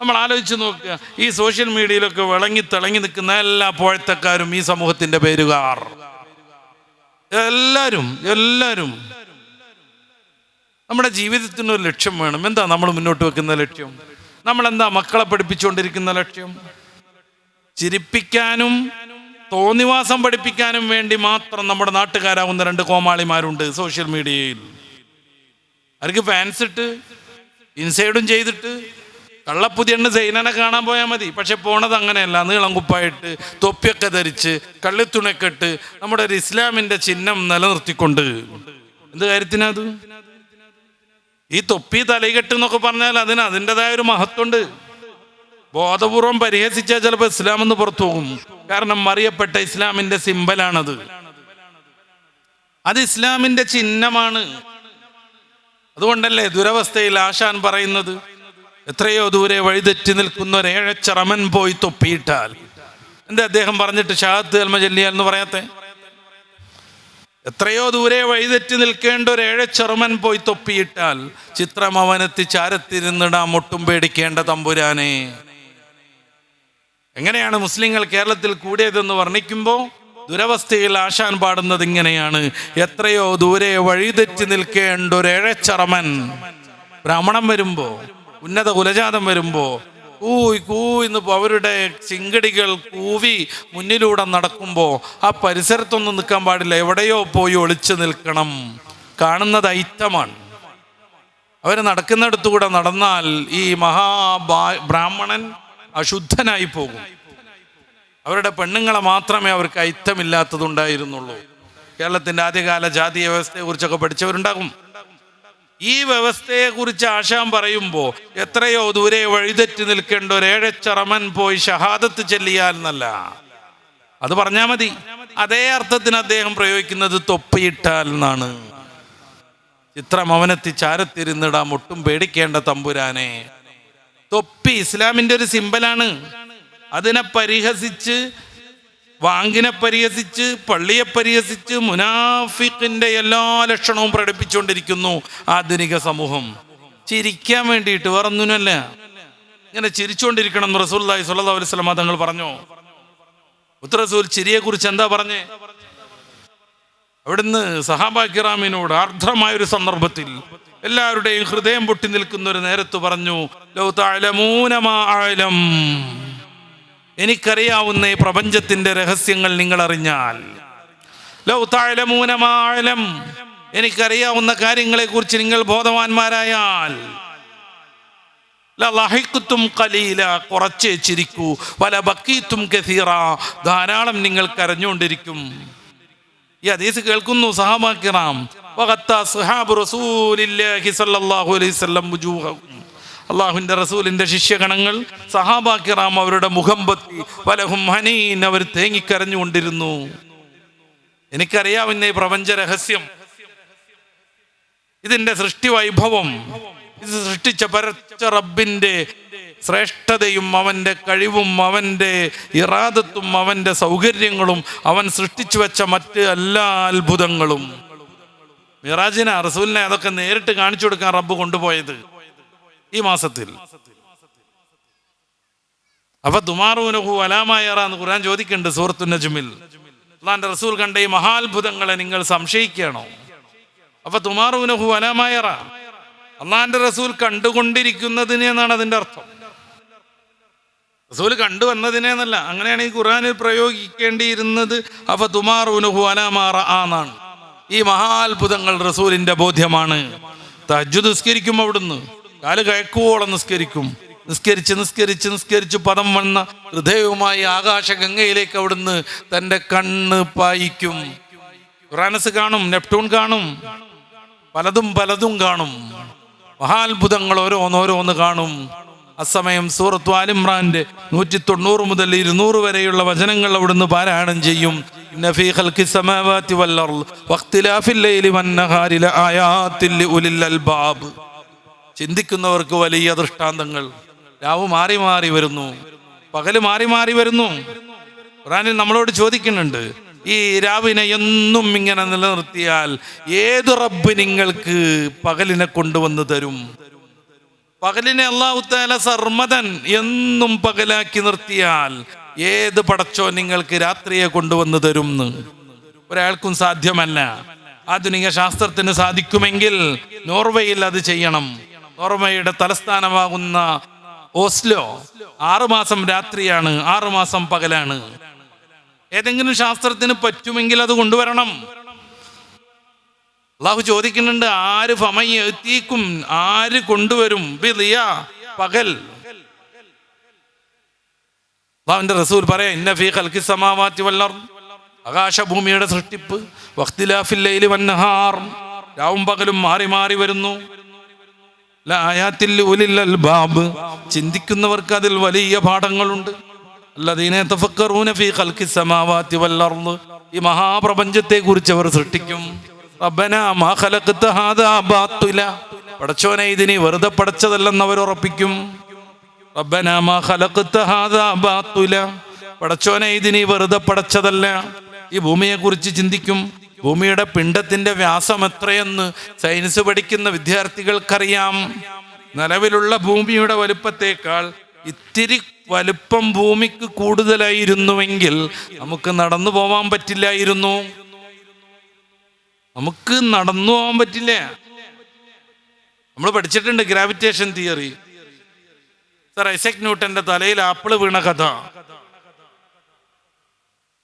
നമ്മൾ ആലോചിച്ച് നോക്കുക ഈ സോഷ്യൽ മീഡിയയിലൊക്കെ വിളങ്ങി തിളങ്ങി നിൽക്കുന്ന എല്ലാ പോഴത്തക്കാരും ഈ സമൂഹത്തിന്റെ പേരുകാർ. എല്ലാവരും എല്ലാവരും നമ്മുടെ ജീവിതത്തിന് ഒരു ലക്ഷ്യം വേണം. എന്താ നമ്മൾ മുന്നോട്ട് വെക്കുന്ന ലക്ഷ്യം? നമ്മൾ എന്താ മക്കളെ പഠിപ്പിച്ചുകൊണ്ടിരിക്കുന്ന ലക്ഷ്യം? ചിരിപ്പിക്കാനും തോന്നിവാസം പഠിപ്പിക്കാനും വേണ്ടി മാത്രം നമ്മുടെ നാട്ടുകാരാവുന്ന രണ്ട് കോമാളിമാരുണ്ട് സോഷ്യൽ മീഡിയയിൽ അവർക്ക് ഫാൻസ് ഇട്ട് ഇൻസൈഡും ചെയ്തിട്ട് കള്ളപ്പുതിയണ്ണ് സൈനനെ കാണാൻ പോയാൽ മതി. പക്ഷെ പോണത് അങ്ങനെയല്ല. നീളം കുപ്പായിട്ട് തൊപ്പിയൊക്കെ ധരിച്ച് കള്ളിത്തുണക്കെട്ട് നമ്മുടെ ഒരു ഇസ്ലാമിന്റെ ചിഹ്നം നിലനിർത്തിക്കൊണ്ട്. എന്ത് കാര്യത്തിനത് ഈ തൊപ്പി തലകെട്ട് എന്നൊക്കെ പറഞ്ഞാൽ അതിന് അതിന്റെതായ ഒരു മഹത്വമുണ്ട്. ബോധപൂർവം പരിഹസിച്ചാൽ ചിലപ്പോൾ ഇസ്ലാം എന്ന് പുറത്തു പോകും. കാരണം അറിയപ്പെട്ട ഇസ്ലാമിന്റെ സിമ്പലാണത്. അത് ഇസ്ലാമിന്റെ ചിഹ്നമാണ്. അതുകൊണ്ടല്ലേ ദുരവസ്ഥയിൽ ആശാൻ പറയുന്നത്? എത്രയോ ദൂരെ വഴിതെറ്റി നിൽക്കുന്ന ഒരു ഏഴച്ചറമൻ പോയി തൊപ്പിയിട്ടാൽ. എന്റെ അദ്ദേഹം പറഞ്ഞിട്ട് ഷാഹത്ത് അൽമ ചെല്ലിയാൽ എന്ന് പറയാത്തെ? എത്രയോ ദൂരെ വഴിതെറ്റി നിൽക്കേണ്ട ഒരു ഏഴച്ചെറുമൻ പോയി തൊപ്പിയിട്ടാൽ ചിത്രം അവനെത്തി ചാരത്തിരുന്നിടാൻ മുട്ടും പേടിക്കേണ്ട തമ്പുരാനെ. എങ്ങനെയാണ് മുസ്ലിങ്ങൾ കേരളത്തിൽ കൂടിയതെന്ന് വർണിക്കുമ്പോൾ ദുരവസ്ഥയിൽ ആശാൻ പാടുന്നത് ഇങ്ങനെയാണ്. എത്രയോ ദൂരെ വഴിതെറ്റി നിൽക്കേണ്ട ഒരു ഏഴച്ചറമൻ ബ്രാഹ്മണം വരുമ്പോ ഉന്നത കുലജാതം വരുമ്പോ കൂയ് കൂ എന്ന് അവരുടെ ചിങ്കടികൾ കൂവി മുന്നിലൂടെ നടക്കുമ്പോ ആ പരിസരത്തൊന്നും നിൽക്കാൻ പാടില്ല. എവിടെയോ പോയി ഒളിച്ചു നിൽക്കണം. കാണുന്നത് ഐറ്റമാണ് അവർ നടക്കുന്നിടത്തുകൂടെ നടന്നാൽ ഈ മഹാ ബ്രാഹ്മണൻ അശുദ്ധനായി പോകും. അവരുടെ പെണ്ണുങ്ങളെ മാത്രമേ അവർക്ക് ഐത്തമില്ലാത്തതുണ്ടായിരുന്നുള്ളൂ കേരളത്തിന്റെ ആദ്യകാല ജാതീയ വ്യവസ്ഥയെ കുറിച്ചൊക്കെ പഠിച്ചവരുണ്ടാകും. ഈ വ്യവസ്ഥയെക്കുറിച്ച് ആശാൻ പറയുമ്പോൾ എത്രയോ ദൂരെ വഴിതെറ്റി നിൽക്കേണ്ട ഒരു ഏഴച്ചറമൻ പോയി ഷഹാദത്ത് ചെല്ലിയാൽ എന്നല്ല. അത് പറഞ്ഞാൽ മതി. അതേ അർത്ഥത്തിന് അദ്ദേഹം പ്രയോഗിക്കുന്നത് തൊപ്പിയിട്ടാൽ എന്നാണ്. ചിത്രം അവനെത്തി ചാരത്തിരുന്നിടാം ഒട്ടും പേടിക്കേണ്ട തമ്പുരാനെ. തൊപ്പി ഇസ്ലാമിന്റെ ഒരു സിമ്പലാണ്. അതിനെ പരിഹസിച്ച് വാങ്ങിനെ പരിഹസിച്ച് പള്ളിയെ പരിഹസിച്ച് മുനാഫിക്കിന്റെ എല്ലാ ലക്ഷണവും പ്രകടിപ്പിച്ചുകൊണ്ടിരിക്കുന്നു ആധുനിക സമൂഹം. ചിരിക്കാൻ വേണ്ടിയിട്ട് വേറൊന്നിനല്ല ഇങ്ങനെ ചിരിച്ചുകൊണ്ടിരിക്കണം എന്ന് റസൂല്ലായി സുല്ലാ അലൈഹി സ്വലമ തങ്ങൾ പറഞ്ഞു. ഉത്തറസൂൽ ചിരിയെ കുറിച്ച് എന്താ പറഞ്ഞേ? അവിടുന്ന് സഹാബാക്കിറാമിനോട് ആർദ്രമായ ഒരു സന്ദർഭത്തിൽ എല്ലാവരുടെയും ഹൃദയം പൊട്ടി നിൽക്കുന്ന ഒരു നേരത്ത് പറഞ്ഞു "ലൗ തഅലമൂന മാ അഅലം." എനിക്കറിയാവുന്ന ഈ പ്രപഞ്ചത്തിന്റെ രഹസ്യങ്ങൾ നിങ്ങൾ അറിഞ്ഞാൽ ലൗ തഅലമൂന മാ അഅലം. എനിക്കറിയാവുന്ന കാര്യങ്ങളെ കുറിച്ച് നിങ്ങൾ ബോധവാന്മാരായാൽ. ലഹിക്കുത്തും കലീല കുറച്ചേ ചിരിക്കൂ. വല ബക്കീത്തും കസീറ. ധാരാളം നിങ്ങൾ കരഞ്ഞുകൊണ്ടിരിക്കും. ഈ അതീസ് കേൾക്കുന്നു സഹാബാക്കിറാം. അള്ളാഹുവിന്റെ റസൂലിന്റെ ശിഷ്യഗണങ്ങൾ സഹാബാക്കിറാം അവരുടെ മുഖം പൊത്തി വലഹും ഹനീൻ അവർ തേങ്ങിക്കരഞ്ഞുകൊണ്ടിരുന്നു. എനിക്കറിയാവുന്ന ഈ പ്രപഞ്ച രഹസ്യം. ഇതിന്റെ സൃഷ്ടി വൈഭവം. ഇത് സൃഷ്ടിച്ച പരച്ച റബ്ബിന്റെ ശ്രേഷ്ഠതയും അവന്റെ കഴിവും അവന്റെ ഇറാദത്തും അവന്റെ സൗകര്യങ്ങളും അവൻ സൃഷ്ടിച്ചു വെച്ച മറ്റ് എല്ലാ അത്ഭുതങ്ങളും. മിറാജിന റസൂലിനെ അതൊക്കെ നേരിട്ട് കാണിച്ചു കൊടുക്കാൻ റബ്ബ് കൊണ്ടുപോയത്. ഈ മാസത്തിൽ. അപ്പൊ തുമാറൂനഹു അലാമായറ എന്ന് ഖുർആൻ ചോദിക്കുന്നുണ്ട് സൂറത്തു നജ്മിൽ. അള്ളാന്റെ റസൂൽ കണ്ട ഈ മഹാത്ഭുതങ്ങളെ നിങ്ങൾ സംശയിക്കണോ അപ്പൊ തുമാറൂനഹു അലാമായറ അള്ളാന്റെ റസൂൽ കണ്ടുകൊണ്ടിരിക്കുന്നതിനെ എന്നാണ് അതിന്റെ അർത്ഥം? റസൂൽ കണ്ടുവന്നതിനെ എന്നല്ല അങ്ങനെയാണ് ഈ ഖുർആനിൽ പ്രയോഗിക്കേണ്ടിയിരുന്നത്. അപ്പൊ തുമാറൂനഹു അലാമാറ ആന്നാണ് ഈ മഹാത്ഭുതങ്ങൾ റസൂലിന്റെ ബോധ്യമാണ്. തജ്ജു ദുസ്കരിക്കും അവിടുന്ന്. കാൽ കഴക്കുവോളം നിസ്കരിക്കും. നിസ്കരിച്ച് നിസ്കരിച്ച് നിസ്കരിച്ച് പദം വന്ന ഹൃദയവുമായി ആകാശ ഗംഗയിലേക്ക് അവിടുന്ന് തന്റെ കണ്ണ് പായിക്കും. ഖുറാനസ് കാണും നെപ്റ്റൂൺ കാണും പലതും പലതും കാണും. മഹാത്ഭുതങ്ങൾ ഓരോന്നോരോന്ന് കാണും. അസമയം സൂറത്ത് ആലിമ്രാന്റെ നൂറ്റി തൊണ്ണൂറ് മുതൽ ഇരുന്നൂറ് വരെയുള്ള വചനങ്ങൾ അവിടുന്ന് പാരായണം ചെയ്യും. ഇന്ന ഉലിൽ അൽബാബ്. ചിന്തിക്കുന്നവർക്ക് വലിയ ദൃഷ്ടാന്തങ്ങൾ. രാവ് മാറി മാറി വരുന്നു. പകൽ മാറി മാറി വരുന്നു. ഖുറാനിൽ നമ്മളോട് ചോദിക്കുന്നുണ്ട് ഈ രാവിനെ എന്നും ഇങ്ങനെ നിലനിർത്തിയാൽ ഏത് റബ്ബ് നിങ്ങൾക്ക് പകലിനെ കൊണ്ടുവന്ന് തരും? പകലിനെ അള്ളാഹുത്താല താല സർമതൻ എന്നും പകലാക്കി നിർത്തിയാൽ ഏത് പടച്ചോ നിങ്ങൾക്ക് രാത്രിയെ കൊണ്ടുവന്ന് തരും ഒരാൾക്കും സാധ്യമല്ല. ആധുനിക ശാസ്ത്രത്തിന് സാധിക്കുമെങ്കിൽ നോർവേയിൽ അത് ചെയ്യണം. നോർവേയുടെ തലസ്ഥാനമാകുന്ന ഓസ്ലോ ആറുമാസം രാത്രിയാണ് ആറുമാസം പകലാണ്. ഏതെങ്കിലും ശാസ്ത്രത്തിന് പറ്റുമെങ്കിൽ അത് കൊണ്ടുവരണം. അള്ളാഹു ചോദിക്കുന്നുണ്ട് ആര് ഫമയ്യീക്കും ആര് കൊണ്ടുവരും? പകൽ. അള്ളാഹുവിന്റെ റസൂൽ പറയാം ഇന്ന ഫീ കൽക്കി സമാവാത്തി വല്ലർ ആകാശഭൂമിയുടെ സൃഷ്ടിപ്പ് വഖ്തിലാഫിൽ ലൈലി വന്നഹാർ രാവും പകലും മാറി മാറി വരുന്നു. അൽബാബ് ചിന്തിക്കുന്നവർക്ക് അതിൽ വലിയ പാഠങ്ങളുണ്ട്. തഫക്കറൂന ഫീ ഈ മഹാപ്രപഞ്ചത്തെ കുറിച്ച് അവർ സൃഷ്ടിക്കും. മാ ഖലഖ്ത ഹാദാ പടച്ചോനെ ഇതിനെ വെറുതെ പടച്ചതല്ലെന്ന് അവർ ഉറപ്പിക്കും. മാ ഖലഖ്ത ഹാദാ പടച്ചോനെ ഇതിനെ വെറുതെ പടച്ചതല്ല. ഈ ഭൂമിയെ കുറിച്ച് ചിന്തിക്കും. ഭൂമിയുടെ പിണ്ടത്തിന്റെ വ്യാസം എത്രയെന്ന് സയൻസ് പഠിക്കുന്ന വിദ്യാർത്ഥികൾക്കറിയാം. നിലവിലുള്ള ഭൂമിയുടെ വലുപ്പത്തേക്കാൾ ഇത്തിരി വലുപ്പം ഭൂമിക്ക് കൂടുതലായിരുന്നുവെങ്കിൽ നമുക്ക് നടന്നു പോവാൻ പറ്റില്ലായിരുന്നു. നമുക്ക് നടന്നു പോകാൻ പറ്റില്ല. നമ്മൾ പഠിച്ചിട്ടുണ്ട് ഗ്രാവിറ്റേഷൻ തിയറി. സർ ഐസക് ന്യൂട്ടന്റെ തലയിൽ ആപ്പിൾ വീണ കഥ.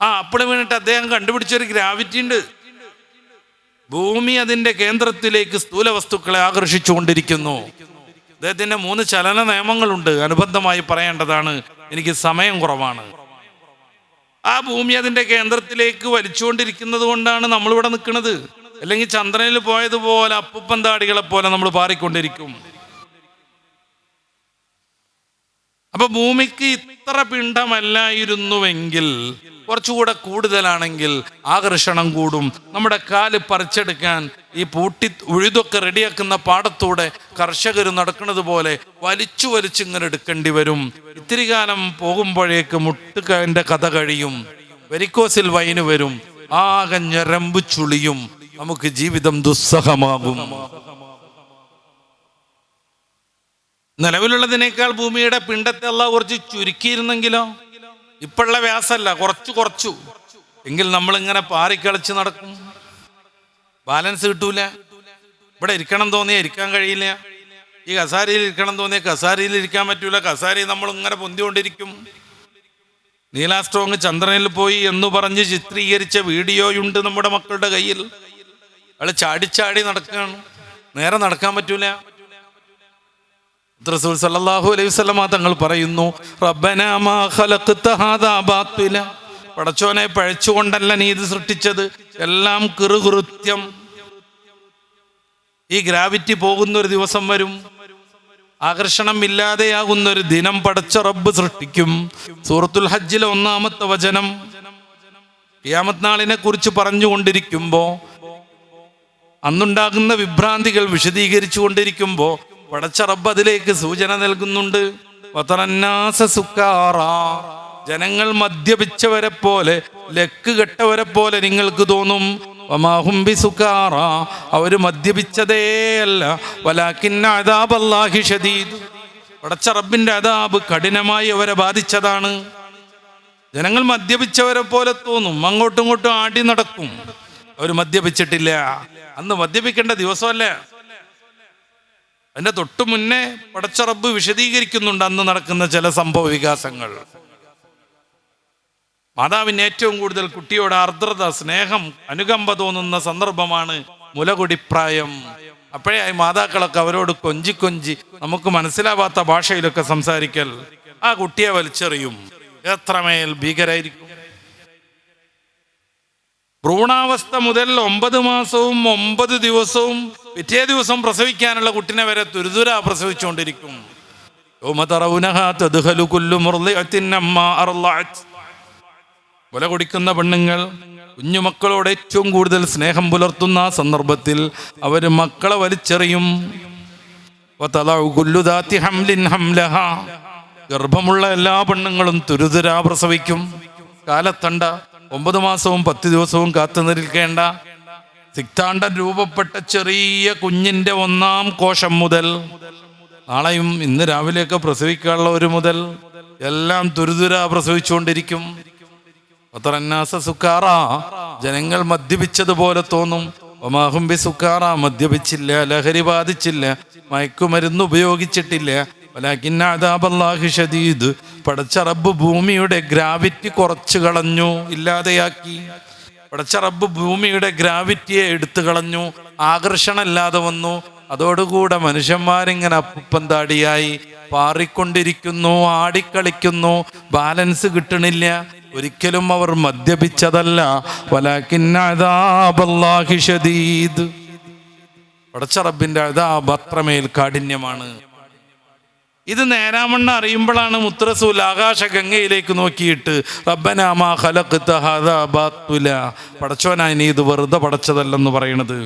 ആ ആപ്പിൾ വീണിട്ട് അദ്ദേഹം കണ്ടുപിടിച്ചൊരു ഗ്രാവിറ്റി ഉണ്ട്. ഭൂമി അതിന്റെ കേന്ദ്രത്തിലേക്ക് സ്ഥൂല വസ്തുക്കളെ ആകർഷിച്ചുകൊണ്ടിരിക്കുന്നു. അദ്ദേഹത്തിന്റെ മൂന്ന് ചലന നിയമങ്ങളുണ്ട്. അനുബന്ധമായി പറയേണ്ടതാണ് എനിക്ക് സമയം കുറവാണ്. ആ ഭൂമി അതിന്റെ കേന്ദ്രത്തിലേക്ക് വലിച്ചുകൊണ്ടിരിക്കുന്നത് കൊണ്ടാണ് നമ്മളിവിടെ നിൽക്കുന്നത്. അല്ലെങ്കിൽ ചന്ദ്രനിൽ പോയതുപോലെ അപ്പുപ്പന്താടികളെ പോലെ നമ്മൾ പാറിക്കൊണ്ടിരിക്കും. അപ്പൊ ഭൂമിക്ക് ഇത്ര പിണ്ടമല്ലായിരുന്നുവെങ്കിൽ കുറച്ചുകൂടെ കൂടുതലാണെങ്കിൽ ആകർഷണം കൂടും. നമ്മുടെ കാൽ പറിച്ചെടുക്കാൻ ഈ പൂട്ടി ഉഴുതൊക്കെ റെഡിയാക്കുന്ന പാടത്തൂടെ കർഷകർ നടക്കുന്നത് പോലെ വലിച്ചു വലിച്ചു ഇങ്ങനെ എടുക്കേണ്ടി വരും. ഇത്തിരി കാലം പോകുമ്പോഴേക്ക് മുട്ടുകാവിന്റെ കഥ കഴിയും. വെരിക്കോസിൽ വൈന് വരും. ആകെ ചുളിയും. നമുക്ക് ജീവിതം ദുസ്സഹമാകും. നിലവിലുള്ളതിനേക്കാൾ ഭൂമിയുടെ പിണ്ടത്തെ അല്ല കുറച്ച് ചുരുക്കിയിരുന്നെങ്കിലോ? ഇപ്പോഴുള്ള വ്യാസല്ല കുറച്ചു കുറച്ചു. എങ്കിൽ നമ്മൾ ഇങ്ങനെ പാറിക്കളിച്ച് നടക്കും. ബാലൻസ് കിട്ടൂല. ഇവിടെ ഇരിക്കണം തോന്നിയാൽ ഇരിക്കാൻ കഴിയില്ല. ഈ കസാരയിൽ ഇരിക്കണം തോന്നിയാൽ കസാരയിൽ ഇരിക്കാൻ പറ്റൂല. കസാരയിൽ നമ്മൾ ഇങ്ങനെ പൊന്തിക്കൊണ്ടിരിക്കും. നീലാ സ്ട്രോങ് ചന്ദ്രനിൽ പോയി എന്ന് പറഞ്ഞ് ചിത്രീകരിച്ച വീഡിയോയുണ്ട് നമ്മുടെ മക്കളുടെ കയ്യിൽ. അയാൾ ചാടിച്ചാടി നടക്കുകയാണ്. നേരെ നടക്കാൻ പറ്റൂല. റസൂൽ സല്ലല്ലാഹു അലൈഹി വസല്ലമ തങ്ങൾ പറയുന്നു റബ്ബനാ മാ ഖലഖ്ത ഹാദാ ബാത്തില. പടച്ചോനെ പഴച്ചുകൊണ്ടല്ല നീ ഇത് സൃഷ്ടിച്ചത്. എല്ലാം കിറുകൃത്യം ഈ ഗ്രാവിറ്റി പോകുന്ന ഒരു ദിവസം വരും. ആകർഷണം ഇല്ലാതെയാകുന്ന ഒരു ദിനം പടച്ച റബ്ബ് സൃഷ്ടിക്കും. സൂറത്തുൽ ഹജ്ജിലെ ഒന്നാമത്തെ വചനം. ഖിയാമത്ത് നാളിനെ കുറിച്ച് പറഞ്ഞുകൊണ്ടിരിക്കുമ്പോ അന്നുണ്ടാകുന്ന വിഭ്രാന്തികൾ വിശദീകരിച്ചു കൊണ്ടിരിക്കുമ്പോ പടച്ച റബ്ബ് അതിലേക്ക് സൂചന നൽകുന്നുണ്ട്. ജനങ്ങൾ മദ്യപിച്ചവരെ പോലെ ലക്ക് കെട്ടവരെ പോലെ നിങ്ങൾക്ക് തോന്നും. വമാഹുംബി സുക്കാറ. അവർ മദ്യപിച്ചതേയല്ല വലാക്കിന്ന അതാബല്ലാഹി ഷദീദ്. പടച്ച റബ്ബിന്റെ അതാബ് കഠിനമായി അവരെ ബാധിച്ചതാണ്. ജനങ്ങൾ മദ്യപിച്ചവരെ പോലെ തോന്നും. അങ്ങോട്ടും ഇങ്ങോട്ടും ആടി നടക്കും. അവർ മദ്യപിച്ചിട്ടില്ല. അന്ന് മദ്യപിക്കേണ്ട ദിവസമല്ല? അതിന്റെ തൊട്ടു മുന്നേ പടച്ചറബ് വിശദീകരിക്കുന്നുണ്ട് അന്ന് നടക്കുന്ന ചില സംഭവ വികാസങ്ങൾ. മാതാവിന് ഏറ്റവും കൂടുതൽ കുട്ടിയോട് ആർദ്രത സ്നേഹം അനുകമ്പ തോന്നുന്ന സന്ദർഭമാണ് മുലകുടിപ്രായം. അപ്പോഴേ മാതാക്കളൊക്കെ അവരോട് കൊഞ്ചി കൊഞ്ചി നമുക്ക് മനസ്സിലാവാത്ത ഭാഷയിലൊക്കെ സംസാരിക്കൽ. ആ കുട്ടിയെ വലിച്ചെറിയും. എത്രമേൽ ഭീകരായിരിക്കും? ഭ്രൂണാവസ്ഥ മുതൽ ഒമ്പത് മാസവും ഒമ്പത് ദിവസവും പിറ്റേ ദിവസം പ്രസവിക്കാനുള്ള കുട്ടിനെ വരെ തുരുതുര പ്രസവിച്ചുകൊണ്ടിരിക്കും. കൊല കുടിക്കുന്ന പെണ്ണുങ്ങൾ കുഞ്ഞുമക്കളോട് ഏറ്റവും കൂടുതൽ സ്നേഹം പുലർത്തുന്ന ആ സന്ദർഭത്തിൽ അവർ മക്കളെ വലിച്ചെറിയും. ഗർഭമുള്ള എല്ലാ പെണ്ണുങ്ങളും തുരുതുരാ പ്രസവിക്കും. കാലത്തണ്ട ഒമ്പത് മാസവും പത്ത് ദിവസവും കാത്തു നിൽക്കേണ്ട സിക്താണ്ടം രൂപപ്പെട്ട ചെറിയ കുഞ്ഞിന്റെ ഒന്നാം കോശം മുതൽ നാളെയും ഇന്ന് രാവിലെയൊക്കെ പ്രസവിക്കാനുള്ള ഒരു മുതൽ എല്ലാം തുരുതുര പ്രസവിച്ചുകൊണ്ടിരിക്കും. ഒത്തറന്നാസ സുക്കാറ. ജനങ്ങൾ മദ്യപിച്ചതുപോലെ തോന്നും. ഒമാഹുംബി സുക്കാറ. മദ്യപിച്ചില്ല ലഹരി ബാധിച്ചില്ല മയക്കുമരുന്ന് ഉപയോഗിച്ചിട്ടില്ല ഷദീദ്. പടച്ച റബ്ബ് ഭൂമിയുടെ ഗ്രാവിറ്റി കുറച്ച് കളഞ്ഞു ഇല്ലാതെയാക്കി. പടച്ച റബ്ബ് ഭൂമിയുടെ ഗ്രാവിറ്റിയെ എടുത്തു കളഞ്ഞു ആകർഷണമില്ലാതെ വന്നു. അതോടുകൂടെ മനുഷ്യന്മാരിങ്ങനെ അപ്പുപ്പം താടിയായി പാറിക്കൊണ്ടിരിക്കുന്നു ആടിക്കളിക്കുന്നു ബാലൻസ് കിട്ടണില്ല. ഒരിക്കലും അവർ മദ്യപിച്ചതല്ല. വലാഖിന്നാദാബല്ലാഹി ഷദീദ്. പടച്ച റബ്ബിന്റെ അതാബ് അത്രമേൽ കാഠിന്യമാണ്. ഇത് നേരാമണ്ണ അറിയുമ്പോഴാണ് മുത്രസൂൽ ആകാശ ഗംഗയിലേക്ക് നോക്കിയിട്ട് റബ്ബനാമാ ഖലഖ്ത ഹാദാ ബാത്തുല. പടച്ചോനായി നീ ഇത് വെറുതെ പടച്ചതല്ലെന്ന് പറയണത്.